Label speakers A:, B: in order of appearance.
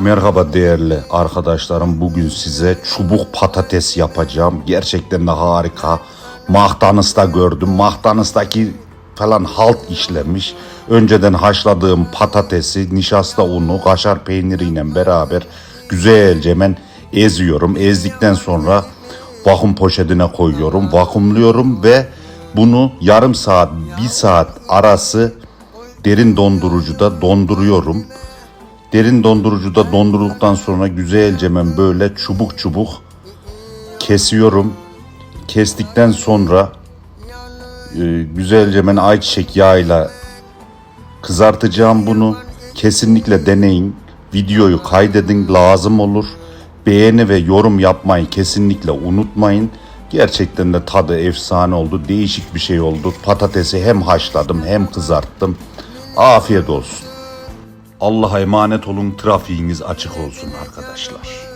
A: Merhaba değerli arkadaşlarım. Bugün size çubuk patates yapacağım. Gerçekten de harika. Mahtanıs'ta gördüm. Mahtanıs'taki falan halt işlemiş. Önceden haşladığım patatesi, nişasta unu, kaşar peyniriyle beraber güzelce hemen eziyorum. Ezdikten sonra vakum poşetine koyuyorum. Vakumluyorum ve bunu yarım saat, bir saat arası derin dondurucuda donduruyorum. Derin dondurucuda dondurulduktan sonra güzelce ben böyle çubuk çubuk kesiyorum. Kestikten sonra e, güzelce ben ayçiçek yağıyla kızartacağım bunu. Kesinlikle deneyin. Videoyu kaydedin lazım olur. Beğeni ve yorum yapmayı kesinlikle unutmayın. Gerçekten de tadı efsane oldu. Değişik bir şey oldu. Patatesi hem haşladım hem kızarttım. Afiyet olsun. Allah'a emanet olun. Trafiğiniz açık olsun arkadaşlar.